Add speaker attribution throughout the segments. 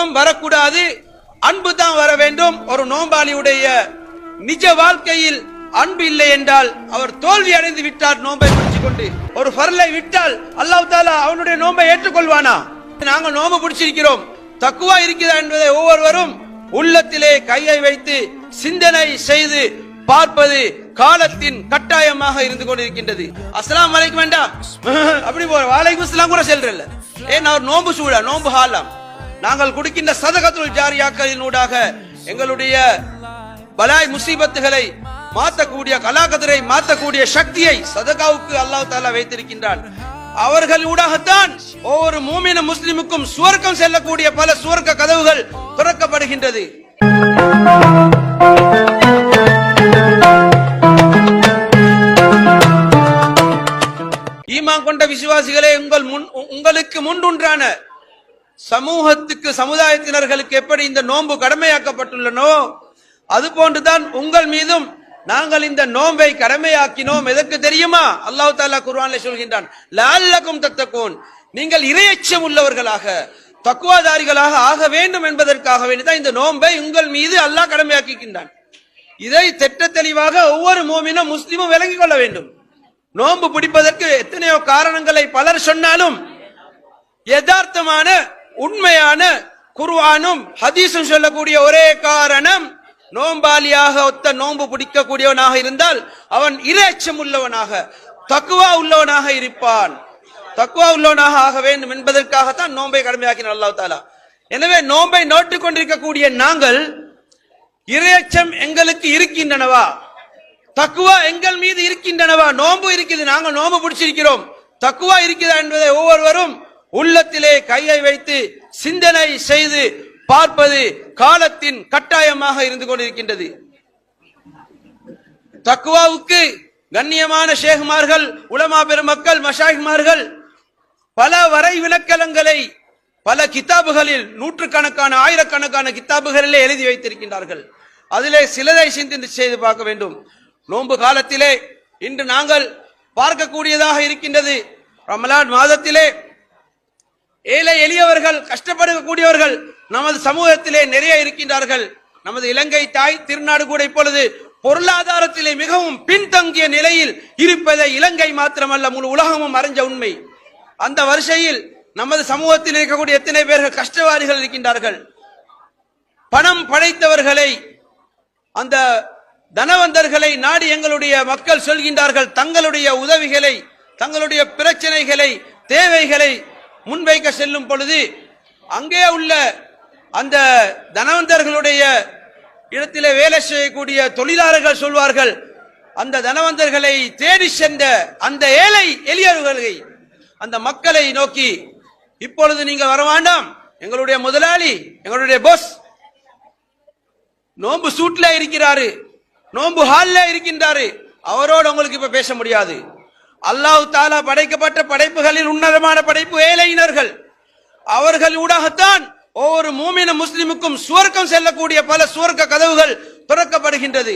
Speaker 1: கோபம் வரக்கூடாது. அன்பு தான் வர வேண்டும். ஒரு நோம்பாளியுடைய நிஜ வாழ்க்கையில் அன்பு இல்லை என்றால் அவர் தோல்வி அடைந்து விட்டார் நோன்பை பிடிச்சு கொண்டு ஒரு ஃபர்லை விட்டால் அல்லாஹ் தாலா அவனுடைய நோன்பை ஏற்றுக்கொள்வானா? நாங்கள் நோன்பு பிடிச்சிருக்கிறோம் தக்குவா இருக்கிறதா என்பதை ஒவ்வொருவரும் உள்ளத்திலே கையை வைத்து சிந்தனை செய்து பார்ப்பது காலத்தின் கட்டாயமாக இருந்து கொண்டிருக்கின்றது. அஸ்லாம் அலைக்கும் வேண்டாம் அப்படி போற வாலைக்கும் அஸ்ஸலாம் கூட செல்றல்ல. ஏன் அவர் நோன்பு சூழ நோன்பு ஹாலாம். நாங்கள் கொடுக்கின்ற சதகத்துல் ஜாரியாக்களினூடாக எங்களுடைய பலாய் முசீபத்துகளை மாற்றக்கூடிய கலாகதிரை மாற்றக்கூடிய சக்தியை சதகாவுக்கு அல்லாஹ் தாலா வைத்திருக்கின்றான். அவர்களூடாகத்தான் ஒவ்வொரு மூமின முஸ்லிமுக்கும் சுவர்க்கம் செல்லக்கூடிய பல சுவர்க்க கதவுகள் திறக்கப்படுகின்றது. ஈமான் கொண்ட விசுவாசிகளே உங்கள் முன் உங்களுக்கு முன்னுன்றான சமூகத்துக்கு சமுதாயத்தினர்களுக்கு எப்படி இந்த நோன்பு கடமையாக்கப்பட்டுள்ளனோ அது போன்றுதான் உங்கள் மீதும் நாங்கள் இந்த நோன்பை கடமையாக்கினோம். எதற்கு தெரியுமா? அல்லாஹ் தாலா குர்வான்ல சொல்கின்றான் லால்லக்கும் தத்தக்கூன் நீங்கள் இரையச்சம் உள்ளவர்களாக தக்குவாதாரிகளாக ஆக வேண்டும் என்பதற்காக வேண்டிதான் இந்த நோன்பை உங்கள் மீது அல்லாஹ் கடமையாக்கிக்கின்றான். இதை திட்ட தெளிவாக ஒவ்வொரு மோமினும் முஸ்லிமும் விளங்கிக் கொள்ள வேண்டும். நோன்பு பிடிப்பதற்கு எத்தனையோ காரணங்களை பலர் சொன்னாலும் யதார்த்தமான உண்மையான குர்வானும் ஹதீஸும் சொல்லக்கூடிய ஒரே காரணம் நோம்பாளியாக ஒத்த நோன்பு பிடிக்கக்கூடியவனாக இருந்தால் அவன் இரைச்சம் உள்ளவனாக தக்குவா உள்ளவனாக இருப்பான். தக்குவா உள்ளவனாக ஆக வேண்டும் என்பதற்காகத்தான் நோன்பை கடமையாக்கினார் அல்லாஹ் தாலா எனவே நோன்பை நோட்டுக் கொண்டிருக்கக்கூடிய நாங்கள் இரையச்சம் எங்களுக்கு இருக்கின்றனவா? தக்குவா எங்கள் மீது இருக்கின்றனவா? நோன்பு இருக்குது நாங்கள் நோன்பு பிடிச்சிருக்கிறோம். தக்குவா இருக்குதா என்பதை ஒவ்வொருவரும் உள்ளத்திலே கையை வைத்து சிந்தனை செய்து பார்ப்பது காலத்தின் கட்டாயமாக இருந்து கொண்டிருக்கின்றது. தக்குவாவுக்கு கண்ணியமான ஷேகுமார்கள் உலமா பெருமக்கள் மஷாஹிமார்கள் பல வரை விளக்கலங்களை பல கித்தாபுகளில் நூற்றுக்கணக்கான ஆயிரக்கணக்கான கித்தாபுகளிலே எழுதி வைத்திருக்கின்றார்கள். அதிலே சிலதை சிந்தித்து செய்து பார்க்க வேண்டும். நோன்பு காலத்திலே இன்று நாங்கள் பார்க்கக்கூடியதாக இருக்கின்றது. ரமலான் மாதத்திலே ஏழை எளியவர்கள் கஷ்டப்படக்கூடியவர்கள் நமது சமூகத்திலே நிறைய இருக்கின்றார்கள். நமது இலங்கை தாய் திருநாடு கூட இப்பொழுது பொருளாதாரத்திலே மிகவும் பின்தங்கிய நிலையில் இருப்பதை இலங்கை மாத்திரமல்ல முழு உலகமும் அறிஞ்ச உண்மை. அந்த வரிசையில் நமது சமூகத்தில் இருக்கக்கூடிய எத்தனை பேர்கள் கஷ்டவாதிகள் இருக்கின்றார்கள். பணம் படைத்தவர்களை அந்த தனவந்தர்களை நாடி எங்களுடைய மக்கள் சொல்கின்றார்கள் தங்களுடைய உதவிகளை தங்களுடைய பிரச்சனைகளை தேவைகளை முன்வைக்க செல்லும் பொழுது அங்கே உள்ள அந்த தனவந்தர்களுடைய இடத்திலே வேலை செய்யக்கூடிய தொழிலாளர்கள் சொல்வார்கள் அந்த தனவந்தர்களை தேடி சென்ற அந்த ஏழை எளியவர்களை அந்த மக்களை நோக்கி இப்பொழுது நீங்க வர வேண்டாம் எங்களுடைய முதலாளி எங்களுடைய பாஸ் நோன்பு சூட்ல இருக்கிறாரு நோன்பு ஹால்ல இருக்கின்றாரு அவரோடு உங்களுக்கு இப்ப பேச முடியாது. அல்லாஹு தாலா படைக்கப்பட்ட படைப்புகளில் உன்னதமான படைப்பு ஏழையினர்கள். அவர்கள் ஊடாகத்தான் ஒவ்வொரு மூமின முஸ்லிமுக்கும் சுவர்க்கம் செல்லக்கூடிய பல சுவர்க்க கதவுகள் திறக்கப்படுகின்றது.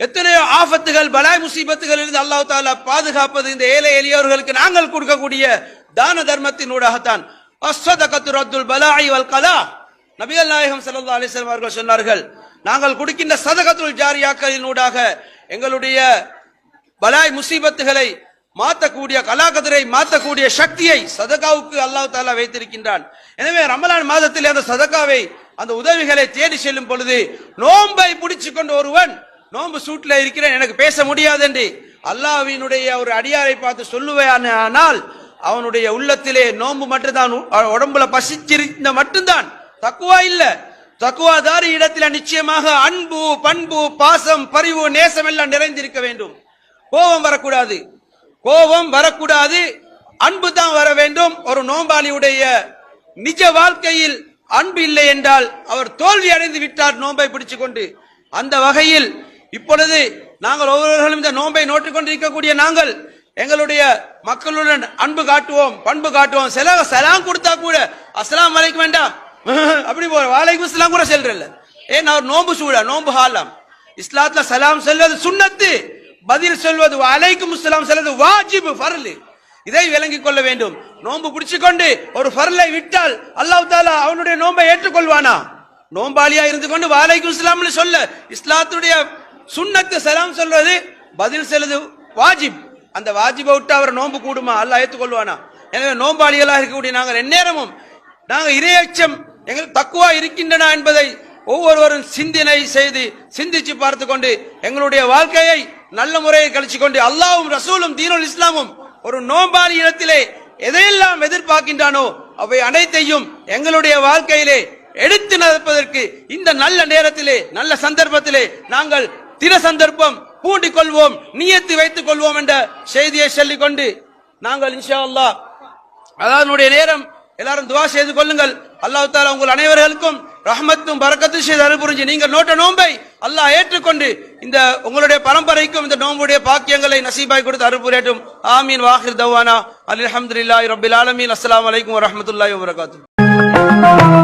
Speaker 1: எத்தனையோ ஆபத்துகள் பலாய் முசீபத்துகள் இருந்து அல்லாஹு தாலா பாதுகாப்பது இந்த ஏழை எளியவர்களுக்கு நாங்கள் கொடுக்கக்கூடிய தான தர்மத்தின் ஊடாகத்தான். அஸ்ஸதகத்து ரத்துல் பலாய் வல் கலா நபிகள் நாயகம் சல்லா அலைஹி அவர்கள் சொன்னார்கள் நாங்கள் கொடுக்கின்ற சதகத்துல் ஜாரியாக்களின் ஊடாக எங்களுடைய பலாய் முசீபத்துகளை மாற்றக்கூடிய கலாகதிரை மாற்றக்கூடிய சக்தியை சதகாவுக்கு அல்லாஹ் தாலா வைத்திருக்கின்றான். எனவே ரமலான் மாதத்தில் அந்த சதகாவை அந்த உதவிகளை தேடி செல்லும் பொழுது நோன்பை பிடிச்சு கொண்டு ஒருவன் நோன்பு சூட்டில் இருக்கிறேன் எனக்கு பேச முடியாது என்று அல்லாஹ்வினுடைய ஒரு அடியாரை பார்த்து சொல்லுவேனால் அவனுடைய உள்ளத்திலே நோன்பு மட்டும்தான் உடம்புல பசிச்சிருந்த மட்டும்தான். தக்குவா இல்ல. தக்குவாதாரி இடத்துல நிச்சயமாக அன்பு பண்பு பாசம் பரிவு நேசம் எல்லாம் நிறைந்திருக்க வேண்டும். கோபம் வரக்கூடாது. கோபம் வரக்கூடாது. அன்பு தான் வர வேண்டும். ஒரு நோம்பாளியுடைய நிஜ வாழ்க்கையில் அன்பு இல்லை என்றால் அவர் தோல்வி அடைந்து விட்டார் நோன்பை பிடிச்சு கொண்டு அந்த வகையில் இப்பொழுது நாங்கள் ஒவ்வொருவர்களும் இந்த நோன்பை நோட்டுக் கொண்டிருக்கக்கூடிய நாங்கள் எங்களுடைய மக்களுடன் அன்பு காட்டுவோம் பண்பு காட்டுவோம். சில சலாம் கொடுத்தா கூட அஸ்லாம் அலைக்கும் வேண்டாம். அப்படி போற வாழைக்கும் இஸ்லாம் கூட செல்றல்ல. ஏன்? அவர் நோன்பு சூழ நோன்பு ஹாலாம். இஸ்லாத்துல சலாம் செல்வது சுண்ணத்து. பதில் சொல்வது அலைக்கும் இஸ்லாம் சொல்வது வாஜிபு ஃபர்லு. இதை விளங்கிக் கொள்ள வேண்டும். நோன்பு பிடிச்சுக்கொண்டு ஒரு ஃபர்லை விட்டால் அல்லாஹ் தாலா அவனுடைய நோன்பை ஏற்றுக்கொள்வானா? நோம்பாளியா இருந்து கொண்டு வாலைக்கும் இஸ்லாம்னு சொல்ல இஸ்லாத்துடைய சுண்ணத்து சலாம் சொல்றது பதில் செல்லுது வாஜிப். அந்த வாஜிபை விட்டு அவர் நோன்பு கூடுமா? அல்லாஹ் ஏற்றுக்கொள்வானா? எனவே நோம்பாளிகளாக இருக்கக்கூடிய நாங்கள் எந்நேரமும் நாங்கள் இரையச்சம் எங்கள் தக்குவா இருக்கின்றன என்பதை ஒவ்வொருவரும் சிந்தனை செய்து சிந்திச்சு பார்த்து கொண்டு எங்களுடைய வாழ்க்கையை நல்ல முறையை கழிச்சு கொண்டு அல்லாவும் ரசூலும் தீனுல் இஸ்லாமும் ஒரு நோம்பாளி இடத்திலே எதையெல்லாம் எதிர்பார்க்கின்றானோ அவை அனைத்தையும் எங்களுடைய வாழ்க்கையிலே எடுத்து நடப்பதற்கு இந்த நல்ல நேரத்திலே நல்ல சந்தர்ப்பத்திலே நாங்கள் தின சந்தர்ப்பம் பூண்டிக் கொள்வோம் நியத்து வைத்துக் கொள்வோம் என்ற செய்தியை சொல்லிக் கொண்டு நாங்கள் இன்ஷா அல்லாஹ் அதனுடைய நேரம் எல்லாரும் துவா செய்து கொள்ளுங்கள். அல்லாஹ் தாலா உங்கள் அனைவர்களுக்கும் ரஹமத்தும் பறக்கத்தும் செய்து அனுப்புரிஞ்சு நீங்கள் நோட்ட நோன்பை அல்லாஹ் ஏற்றுக்கொண்டு இந்த உங்களுடைய பரம்பரைக்கும் இந்த நோம்புடைய பாக்கியங்களை நசீபாய் கொடுத்து அருள் ஆமீன். வாஹிர் தவானா. அல்ஹம்துலில்லாஹி ரபில் ஆலமீன். அஸ்லாம் அலைக்கும் வரமத்துல்லாஹி வரகாத்து